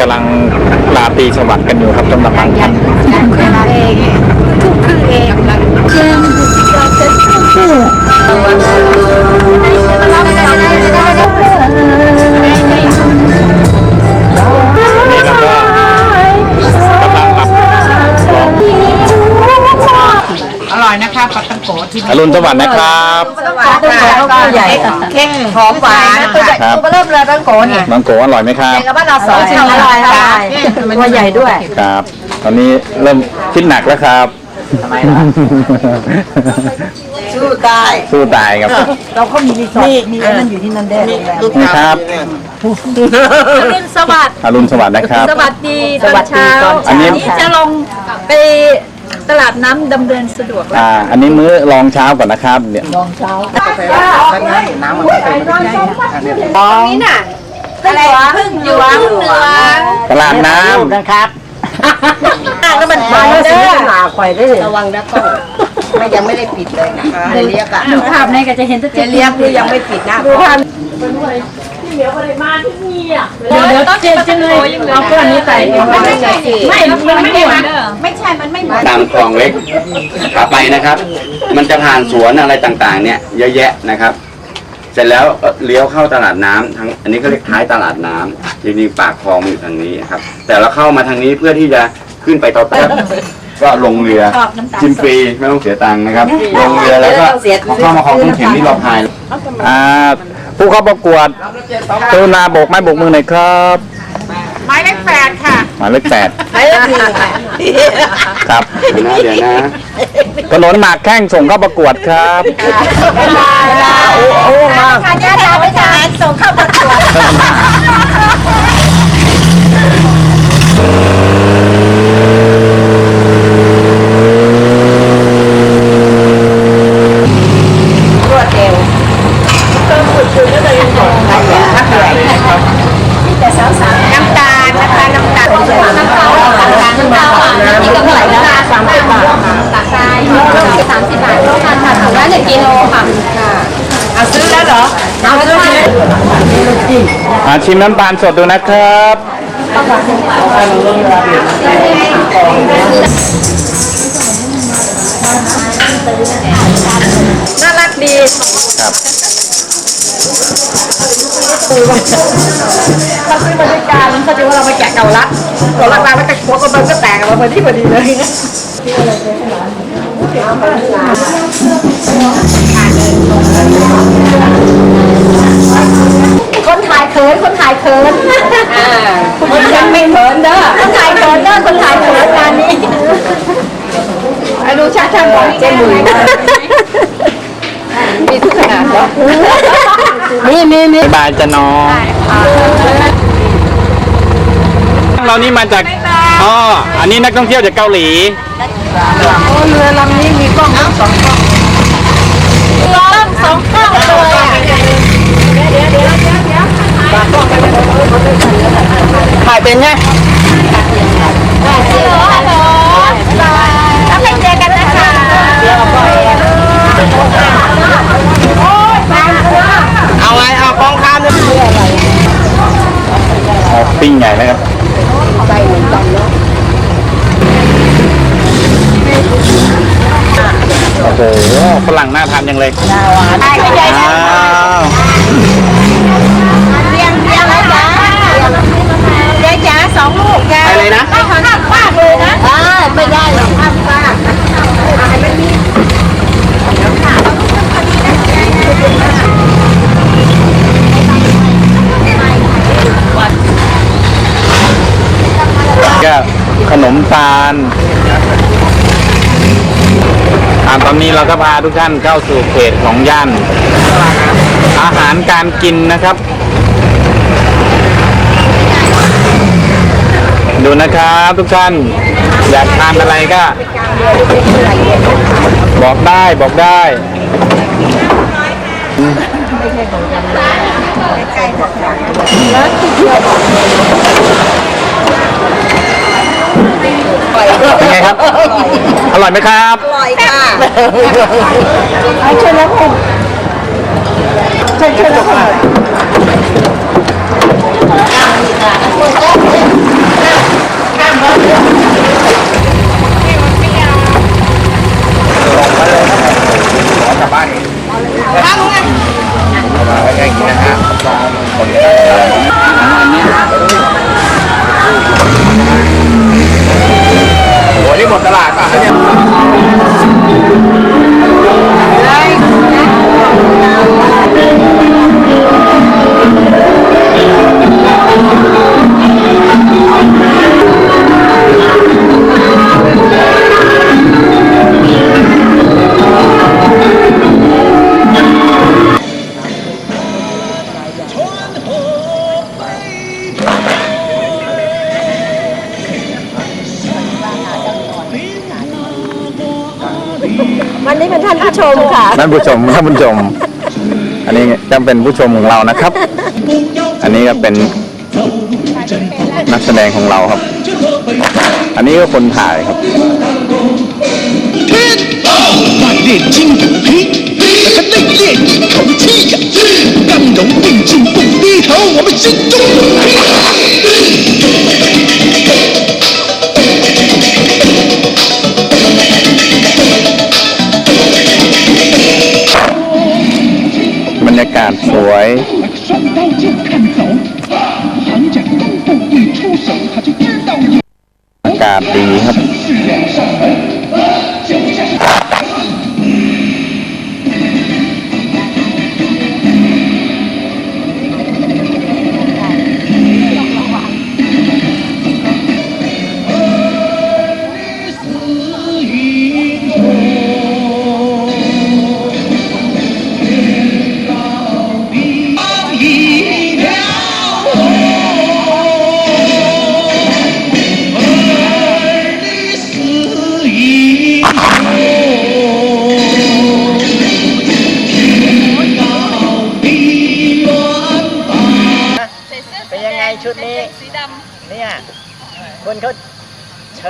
กำลังลาตรีสวัสดิ์กันอยู่ครับสำหรับบางท่านเองทุกคือเองเชิญเราจะสู้รั อร่อยนะคะปลาตังโกะที่อรุณสวัสดิ์นะครับสวัสดีค่ะก็ใหญ่เข่งหอมหวานครับตัวเริ่มเลยตั้งโกเนี่ยบางโกอร่อยไหมครับ กับบ้านเราสองชิ้นอร่อยค่ะตัวใหญ่ด้วยครับ ตอนนี้เริ่มคิดหนักแล้วครับสู้ตายสู้ตายครับเราก็มีรีสอร์ทมีอันนั้นอยู่ที่นั่นได้นี่ครับรุ่นสวัสดิ์อรุณสวัสดิ์นะครับ สวัสดีตอนเช้าอันนี้จะลงไป ตลาดน้ำดำเนินสะดวกอ่า อันนี้มื้อรองเช้าก่อนนะครับเดี๋ยวน้ำมันไม่เป็นไม่ได้นี่น่ะอะไรพึ่งหยวงเหนือตลาดน้นะครับแล้วมันไปเด้อหนาควายได้ระวังนะก็ไม่ยังไม่ได้ปิดเลยนะคะเรียกอะดูภาพในก็จะเห็นจะเรียกคือยังไม่ปิดนะ เดี๋ยวต้องเจนจังเลยเอาเพื่อนนี้ใส่ไม่ไม่ไม่มันไม่หมดไม่ใช่มันไม่หมดตามคลองเล็กขาไปนะครับ มันจะผ่านสวนอะไรต่างๆ เนี่ยเยอะแยะนะครับ เสร็จแล้วเลี้ยวเข้าตลาดน้ำทางอันนี้ก็เรียกท้ายตลาดน้ำจริงๆปากคลองอยู่ทางนี้ครับ แต่เราเข้ามาทางนี้เพื่อที่จะขึ้นไปต่อแป๊บก็ลงเรือกินฟรีไม่ต้องเสียตังค์นะครับ ลงเรือแล้วก็เข้ามาคลองต้นเข็มที่เราพายอ่า ผู้เข้าประกวดกรุณาโบกไม้โบกมือหน่อยครับไม้เล็กแปดค่ะหมายเลขแปดไม้เล็กสี่ครับเดี๋ยวนะเดี๋ยวนะถนนหมากแข้งส่งเข้าประกวดครับโอ้โอ้มากค่ะญาติเราไปทานส่งเข้าประกวด รวดเร็วเพิ่มขุดจุดก็เลยยังบอกอะไรอย่างนักเหนื่อยน้ำตาลนะคะน้ำตาลน้ำตาลน้ำตาลน้ำตาลนี่ก็เท่าไหร่แล้วสามสิบบาทค่ะ ใช่สามสิบบาทเท่ากันค่ะถุงละหนึ่งกิโลค่ะ เอาซื้อแล้วเหรอเอาซื้อแล้ว อ่า ชิมน้ำตาลสดดูนะครับน่ารักดีครับเราซื้อมาด้วยกันเขาจะว่าเราไปแกะเก่าลัดเก่าลัดมาแล้วก็โคตรมันก็แตกออกมาพอดีพอดีเลยนะ คนถ่ายเขินคนถ่ายเขินคนยังไม่เขินเด้อคนถ่ายเขินเด้อคนถ่ายเขินงานนี้ไอ้ดูชาช่างบอกเจ๊มือมีทุกขนาดเหรอมีมีมีบายจะนอนเรานี่มาจากอ๋ออันนี้นักท่องเที่ยวจากเกาหลีโอ้เรือลำนี้มีกล้องทั้งสองกล้องล้อมสองข้างเลยอะ ถ่ายเป็นไงฮัลโหลฮัลโหลแล้วไปเจอกันนะคะเอาไงเอากองคามเนี่ยอ๋อปิ้งใหญ่นะครับโอ้โหฝรั่งน่าทานจังเลยถ่ายไม่ใหญ่นะ อะไรนะไม่ขอห้ามฟาดเลยนะอ่าไม่ได้หรอกห้ามฟาดก็ขนมตาลอ่าตอนนี้เราก็พาทุกท่านเข้าสู่เขตของย่าน อาหารการกินนะครับ ดูนะครับทุกท่าน อยากทานอะไรก็ บอกได้บอกได้เป็นไงครับ อร่อยไหมครับ อร่อยค่ะเชิญแล้วผมเชิญเชิญแล้วผมายง่อย่างนี้นะฮะขอบคุณครับโอ้โหนี่หมดตลาดป่ะ ท่านผู้ชมท่านผู้ชม อันนี้จะเป็นผู้ชมของเรานะครับ อันนี้ก็เป็นนักแสดงของเราครับ อันนี้ก็คนถ่ายครับว่าเล่ชิ้นจุ๊งพี่บ 看，帅。看，地。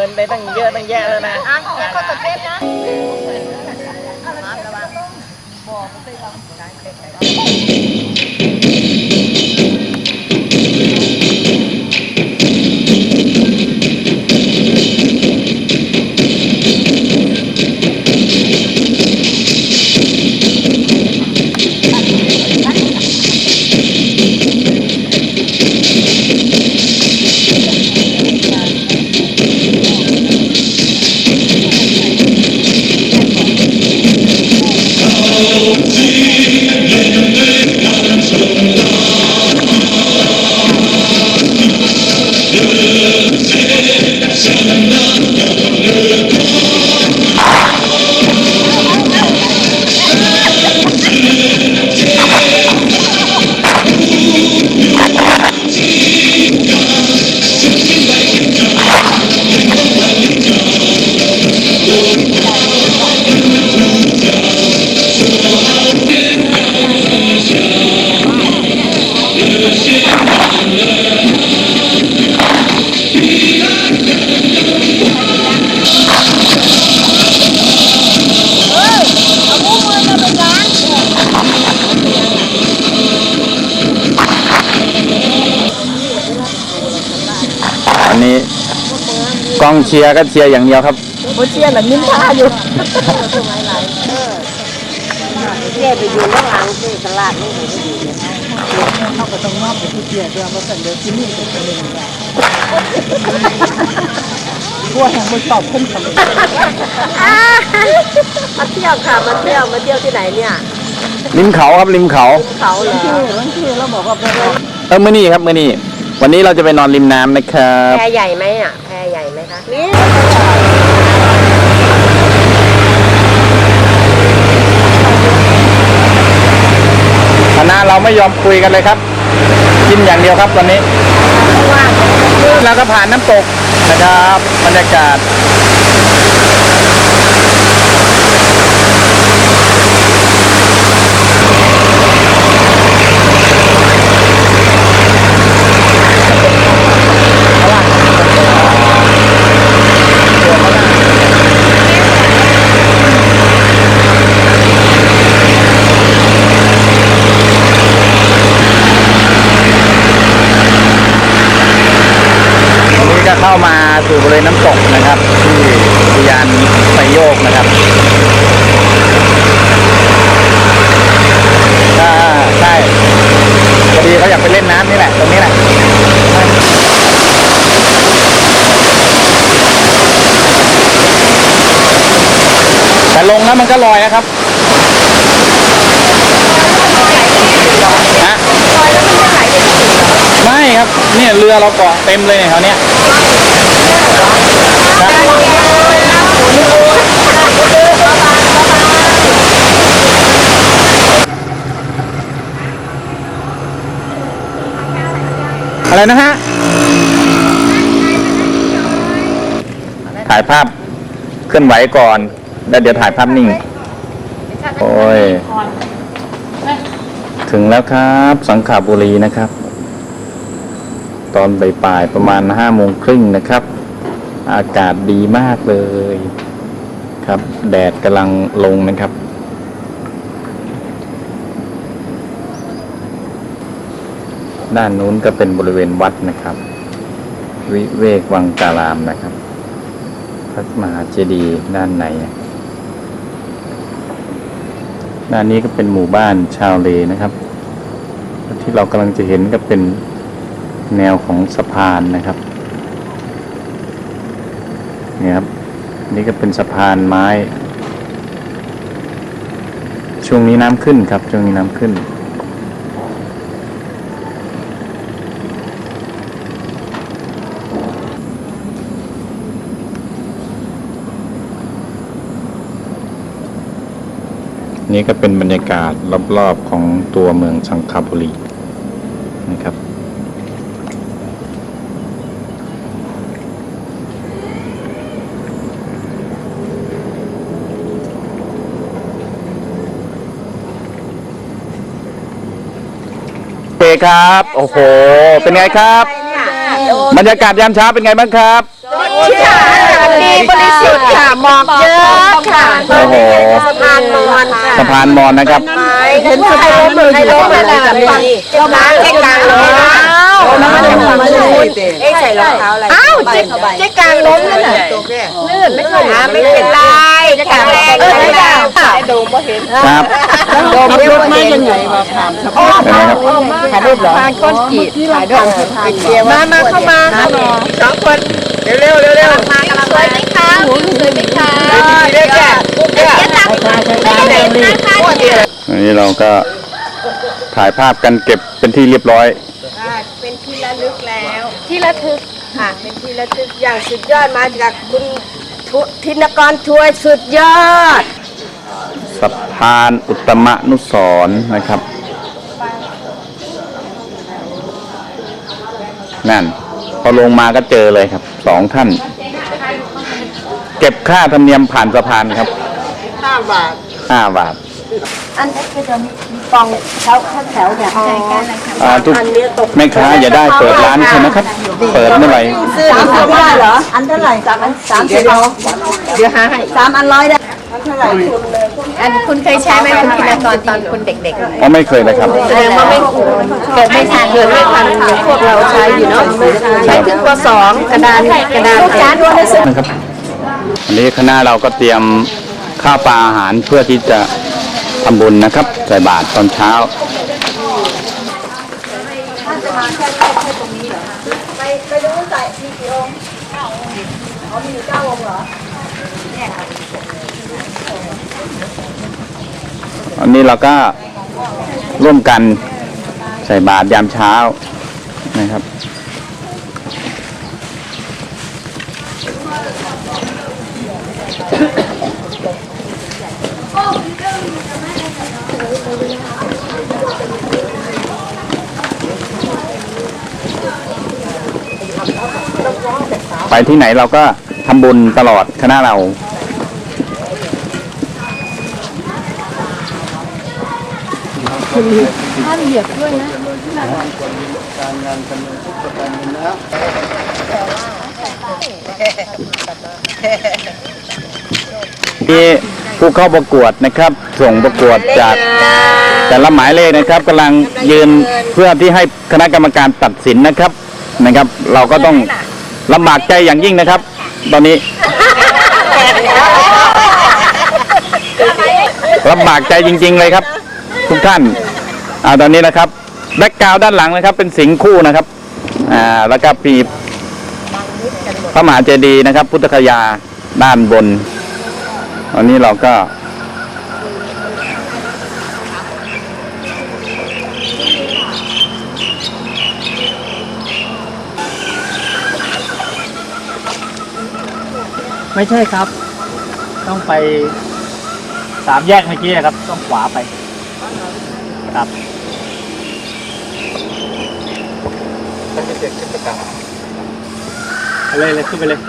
เชิญไปตั้งเยอะตั้งแยะแล้วนะอะเดี๋ยวเขาจะเต้นนะอัน นี้ กองเชียร์ก็เชียร์อย่างเดียวครับโอเชียร์หลังนิ้มท่าอยู่เชียร์ไปอยู่ข้างหลังที่ตลาดนี่เขาก็ต้องมอบไปที่เชียร์ด้วยว่าสันเดียวที่นี่เป็นคนหนึ่งพวกแห่งคนตอบขึ้นคำมาเที่ยวค่ะมาเที่ยวมาเที่ยวที่ไหนเนี่ยริมเขาครับริมเขาเขาเหรอวันที่เราบอกว่าเออมื่อนี้ครับมื่อนี้ วันนี้เราจะไปนอนริมน้ำนะครับ แพใหญ่ไหมอะแพใหญ่ไหมคะนี่คณะเราไม่ยอมคุยกันเลยครับ กินอย่างเดียวครับตอนนี้แล้วก็ผ่านน้ำตกนะครับบรรยากาศ วันนี้ก็เข้ามาสู่บริ เวณน้ำตกนะครับที่อุทยานไซโยกนะครับ ถ้าใช่พอดีเขาอยากไปเล่นน้ำนี่แหละ ตรงนี้แหละแต่ลงแล้วมันก็ลอยนะครับฮะไม่ครับ เนี่ยเรือเราเกาะเต็มเลยเนี่ยแถวเนี้ยครับ อะไรนะฮะ ถ่ายภาพเคลื่อนไหวก่อน แล้วเดี๋ยวถ่ายภาพนิ่ง โอ้ย ถึงแล้วครับ สังขบุรีนะครับ ตอนบ่ายๆประมาณห้าโมงครึ่งนะครับ อากาศดีมากเลย ครับ แดดกำลังลงนะครับ ด้านนู้นก็เป็นบริเวณวัดนะครับ วิเวกวังการามนะครับ พระมหาเจดีย์ด้านในด้านนี้ก็เป็นหมู่บ้านชาวเลนะครับ ที่เรากำลังจะเห็นก็เป็นแนวของสะพานนะครับ นี่ครับ นี่ก็เป็นสะพานไม้ ช่วงนี้น้ำขึ้นครับ ช่วงนี้น้ำขึ้น นี่ก็เป็นบรรยากาศรอบๆของตัวเมืองสังขบุรีนะครับ เอ ครับ โอ้โห เป็นไงครับ บรรยากาศยามเช้าเป็นไงบ้างครับ ค่ะดีบริสุทธิ์ค่ะหมอกเยอะค่ะโอ้โห สะพานมอนค่ะสะพานมอนนะครับ เห็นสะพานมือใครล้มมาแล้วก็มาเจ๊กลางล้มแล้วมันจะมาลื่นเอ๊ะใส่รองเท้าอะไรอ้าวเจ๊เจ๊กลางล้มนั่นน่ะลื่นไม่ลื่นไม่เป็นไรเจ๊กลางแรงเลยค่ะ โดมก็เห็นครับโดมยกมายังไงมาถามเป็นไงครับถ่ายรูปเหรอทานก้อนกีดถ่ายด้วยมามาเข้ามาสองคนเร็วเร็วเร็วเร็วมากำลังสวยไหมคะหมูสวยไหมคะเด็กแก่เด็กแก่ตังไม่ได้เด็กนะคะอันนี้เราก็ถ่ายภาพกันเก็บเป็นที่เรียบร้อยเป็นที่ระลึกแล้ว ที่ระทึกค่ะเป็นที่ระทึกอย่างสุดยอดมาจากคุณทุธินกรช่วยสุดยอด สะพานอุตมะนุสรณ์นะครับ นั่น พอลงมาก็เจอเลยครับสองท่าน เก็บค่าธรรมเนียมผ่านสะพานครับห้าบาทห้าบาท อันนี้ก็จะมีปองแถวแถวเนี่ยใจกันนะคะอ่าทุกอันนี้ตกแม่ค้าอย่าได้เปิดร้านใช่ไหมครับ เปิดเมื่อไหร่ซื้อสามสิบได้เหรอ อันเท่าไหร่สามอันสามสิบเอาเดี๋ยวหาให้สามอันร้อยได้ อันเท่าไหร่อันคุณเคยใช้ไหมคุณธีรกรตอนคุณเด็กอ๋อไม่เคยเลยครับๆแสดงว่าไม่เกิดไม่ทันเกิดไม่ทันพวกเราใช้อยู่เนาะใช้ถึงปสองกระดานกระดานจานด้วยนะครับวันนี้คณะเราก็เตรียมข้าวปลาอาหารเพื่อที่จะทำบุญนะครับใส่บาตรตอนเช้าไปไปดูใส่มีกี่องค์อ๋อมีอยู่เก้าองค์เหรอ วันนี้เราก็ร่วมกันใส่บาตรยามเช้านะครับไปที่ไหนเราก็ทำบุญตลอดคณะเรา ข้ามีผู้เข้าประกวดนะครับ ส่งประกวดจากแต่ละหมายเลขนะครับกำลังยืนเพื่อที่ให้คณะกรรมการตัดสินนะครับนะครับ เราก็ต้องลำบากใจอย่างยิ่งนะครับ ตอนนี้ลำบากใจจริง ๆ เลยครับ ทุกท่าน อ่าตอนนี้นะครับแบ็กกราวด้านหลังนะครับ เป็นสิงคู่นะครับอ่าแล้วก็ปีพระมหาเจดีย์นะครับ พุทธคยาด้านบนอันนี้เราก็ไม่ใช่ครับ ต้องไปสามแยกเมื่อกี้ครับ ต้องขวาไป ครับ ไปเลยเลยขึ้นไปเลย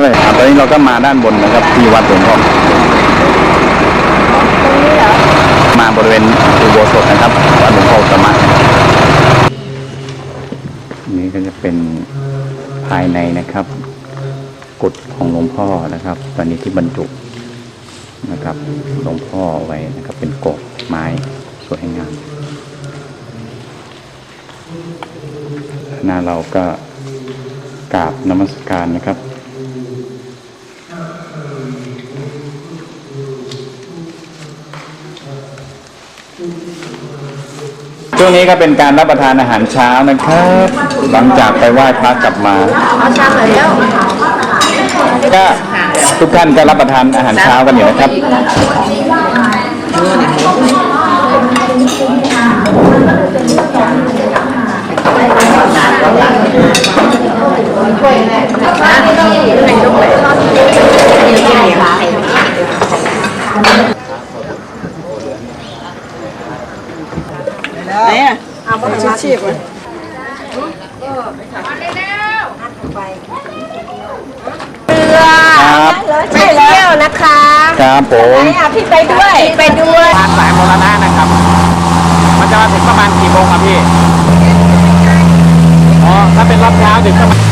เลยครับตอนนี้เราก็มาด้านบนนะครับ ที่วัดหลวงพ่อมาบริเวณอุโบสถนะครับวัดหลวงพ่ออุตตมะนี่ก็จะเป็นภายในนะครับกุฏของหลวงพ่อนะครับ ตอนนี้ที่บรรจุ นะครับหลวงพ่อไว้นะครับ เป็นกบไม้สวยงามหน้าเราก็กราบนมัสการนะครับ ช่วงนี้ก็เป็นการรับประทานอาหารเช้านะครับ หลังจากไปไหว้พระกลับมาก็ ทุกท่านก็รับประทานอาหารเช้ากันอยู่นะครับครับไปเที่ย ว นะคะครับผมอะพี่ไปด้วยไปด้วยทางสายมรณะนะครับ มันจะมาถึงประมาณกี่โมงครับพี่ อ๋อ ถ้าเป็นรอบเช้าถึงประมาณ